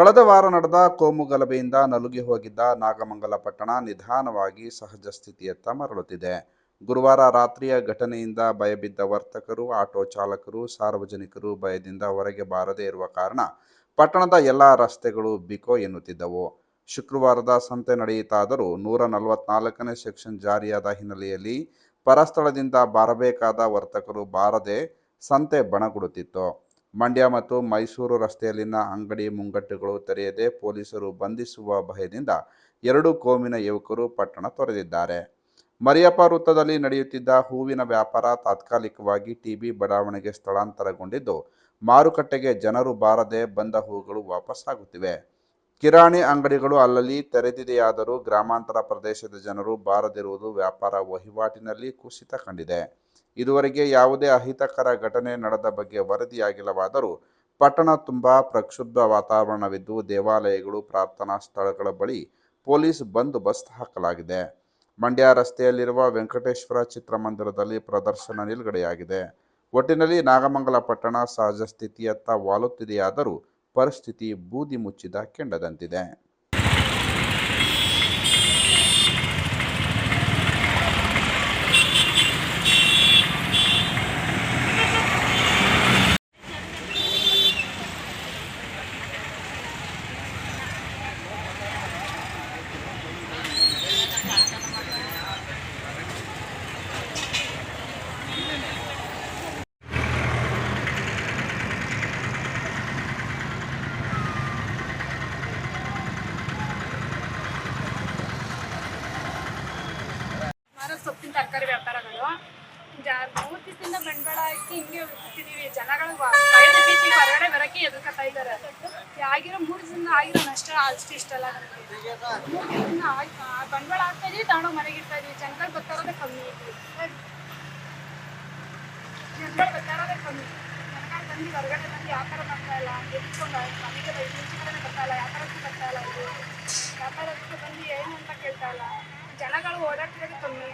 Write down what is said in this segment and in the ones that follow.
ಕಳೆದ ವಾರ ನಡೆದ ಕೋಮು ಗಲಭೆಯಿಂದ ನಲುಗಿ ಹೋಗಿದ್ದ ನಾಗಮಂಗಲ ಪಟ್ಟಣ ನಿಧಾನವಾಗಿ ಸಹಜ ಸ್ಥಿತಿಯತ್ತ ಮರಳುತ್ತಿದೆ. ಗುರುವಾರ ರಾತ್ರಿಯ ಘಟನೆಯಿಂದ ಭಯಬಿದ್ದ ವರ್ತಕರು, ಆಟೋ ಚಾಲಕರು, ಸಾರ್ವಜನಿಕರು ಭಯದಿಂದ ಹೊರಗೆ ಬಾರದೇ ಇರುವ ಕಾರಣ ಪಟ್ಟಣದ ಎಲ್ಲ ರಸ್ತೆಗಳು ಬಿಕೋ ಎನ್ನುತ್ತಿದ್ದವು. ಶುಕ್ರವಾರದ ಸಂತೆ ನಡೆಯಿತಾದರೂ ನೂರ ನಲವತ್ನಾಲ್ಕನೇ ಸೆಕ್ಷನ್ ಜಾರಿಯಾದ ಹಿನ್ನೆಲೆಯಲ್ಲಿ ಪರಸ್ಥಳದಿಂದ ಬಾರಬೇಕಾದ ವರ್ತಕರು ಬಾರದೆ ಸಂತೆ ಬಣಗುಡುತ್ತಿತ್ತು. ಮಂಡ್ಯ ಮತ್ತು ಮೈಸೂರು ರಸ್ತೆಯಲ್ಲಿನ ಅಂಗಡಿ ಮುಂಗಟ್ಟುಗಳು ತೆರೆಯದೆ ಪೊಲೀಸರು ಬಂಧಿಸುವ ಭಯದಿಂದ ಎರಡು ಕೋಮಿನ ಯುವಕರು ಪಟ್ಟಣ ತೊರೆದಿದ್ದಾರೆ. ಮರಿಯಪ್ಪ ವೃತ್ತದಲ್ಲಿ ನಡೆಯುತ್ತಿದ್ದ ಹೂವಿನ ವ್ಯಾಪಾರ ತಾತ್ಕಾಲಿಕವಾಗಿ ಟಿಬಿ ಬಡಾವಣೆಗೆ ಸ್ಥಳಾಂತರಗೊಂಡಿದ್ದು, ಮಾರುಕಟ್ಟೆಗೆ ಜನರು ಬಾರದೆ ಬಂದ ಹೂಗಳು ವಾಪಸ್ಸಾಗುತ್ತಿವೆ. ಕಿರಾಣಿ ಅಂಗಡಿಗಳು ಅಲ್ಲಲ್ಲಿ ತೆರೆದಿದೆಯಾದರೂ ಗ್ರಾಮಾಂತರ ಪ್ರದೇಶದ ಜನರು ಬಾರದಿರುವುದು ವ್ಯಾಪಾರ ವಹಿವಾಟಿನಲ್ಲಿ ಕುಸಿತ ಕಂಡಿದೆ. ಇದುವರೆಗೆ ಯಾವುದೇ ಅಹಿತಕರ ಘಟನೆ ನಡೆದ ಬಗ್ಗೆ ವರದಿಯಾಗಿಲ್ಲವಾದರೂ ಪಟ್ಟಣ ತುಂಬ ಪ್ರಕ್ಷುಬ್ಧ ವಾತಾವರಣವಿದ್ದು ದೇವಾಲಯಗಳು, ಪ್ರಾರ್ಥನಾ ಸ್ಥಳಗಳ ಬಳಿ ಪೊಲೀಸ್ ಬಂದೋಬಸ್ತ್ ಹಾಕಲಾಗಿದೆ. ಮಂಡ್ಯ ರಸ್ತೆಯಲ್ಲಿರುವ ವೆಂಕಟೇಶ್ವರ ಚಿತ್ರಮಂದಿರದಲ್ಲಿ ಪ್ರದರ್ಶನ ನಿಲುಗಡೆಯಾಗಿದೆ. ಒಟ್ಟಿನಲ್ಲಿ ನಾಗಮಂಗಲ ಪಟ್ಟಣ ಸಹಜ ಸ್ಥಿತಿಯತ್ತ ವಾಲುತ್ತಿದೆಯಾದರೂ ಪರಿಸ್ಥಿತಿ ಬೂದಿ ಮುಚ್ಚಿದ ಕೆಂಡದಂತಿದೆ. ಸೊಪ್ಪಿನ ತರಕಾರಿ ವ್ಯಾಪಾರಗಳು. ಮೂರ್ ದಿವಸದಿಂದ ಬಂಡವಾಳ ಹಾಕಿ ಹಿಂಗೆ ಹೋಗ್ತಿದೀವಿ ಜನಗಳು ಹೊರಗಡೆ ಬರಕ್ಕೆ ಎದುರ್ಕತಾ ಇದ್ದಾರೆ. ಆಗಿರೋ ಮೂರು ದಿನ ಆಗಿರೋ ನಷ್ಟ ಅಷ್ಟು ಇಷ್ಟಲ್ಲ ಮೂರು ದಿವಸದಿಂದ ಬಂಡವಾಳ ಹಾಕ್ತಾ ಇದೀವಿ ತಗೊಂಡೋಗಿ ಮನೆಗೆ ಇಡ್ತಾ ಇದೀವಿ. ಜನಗಳು ಬರ್ತಾರೋದೇ ಕಮ್ಮಿ. ಜನಗಳು ಬರ್ತಾರೋದೇ ಕಮ್ಮಿ. ಜನಗಳು ಬಂದು ಹೊರಗಡೆ ಬಂದು ವ್ಯಾಪಾರ ಮಾಡ್ತಾ ಇಲ್ಲ. ಎದ್ಕೊಂಡು ಮನೆಗೆ ಕಡೆನೇ ಬರ್ತಾ ಇಲ್ಲ. ವ್ಯಾಪಾರಕ್ಕೂ ಬರ್ತಾ ಇಲ್ಲ ಇದು ವ್ಯಾಪಾರಕ್ಕೆ ಬಂದು ಏನು ಅಂತ ಕೇಳ್ತಾ ಇಲ್ಲ. ಜನಗಳು ಓಡಾಡ್ತಿರೋದು ಕಮ್ಮಿ.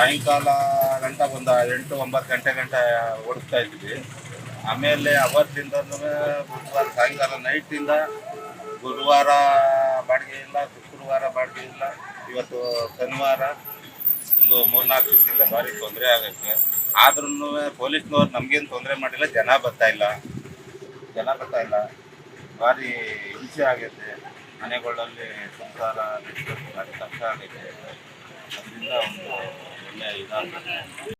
ಸಾಯಂಕಾಲ ಗಂಟ ಒಂದು ಎಂಟು ಒಂಬತ್ತು ಗಂಟೆ ಗಂಟ ಓಡಿಸ್ತಾ ಇದ್ವಿ. ಆಮೇಲೆ ಅವತ್ತಿಂದ ಬುಧವಾರ, ಸಾಯಂಕಾಲ ನೈಟಿಂದ ಗುರುವಾರ ಬಾಡಿಗೆ ಇಲ್ಲ, ಶುಕ್ರವಾರ ಬಾಡಿಗೆ ಇಲ್ಲ. ಇವತ್ತು ಶನಿವಾರ ಒಂದು ಮೂರ್ನಾಲ್ಕು ದಿವಸದಿಂದ ಭಾರಿ ತೊಂದರೆ ಆಗುತ್ತೆ ಆದ್ರೂ ಪೊಲೀಸ್ನವ್ರು ನಮಗೇನು ತೊಂದರೆ ಮಾಡಿಲ್ಲ, ಜನ ಬರ್ತಾ ಜನ ಬರ್ತಾ ಇಲ್ಲ. ಭಾರಿ ಹಿಂಸೆ ಆಗೈತೆ. ಮನೆಗಳಲ್ಲಿ ಸಂಸಾರ ಭಾರಿ ಕಷ್ಟ ಆಗೈತೆ. ಅದರಿಂದ ಒಂದು என்ன இதுதான்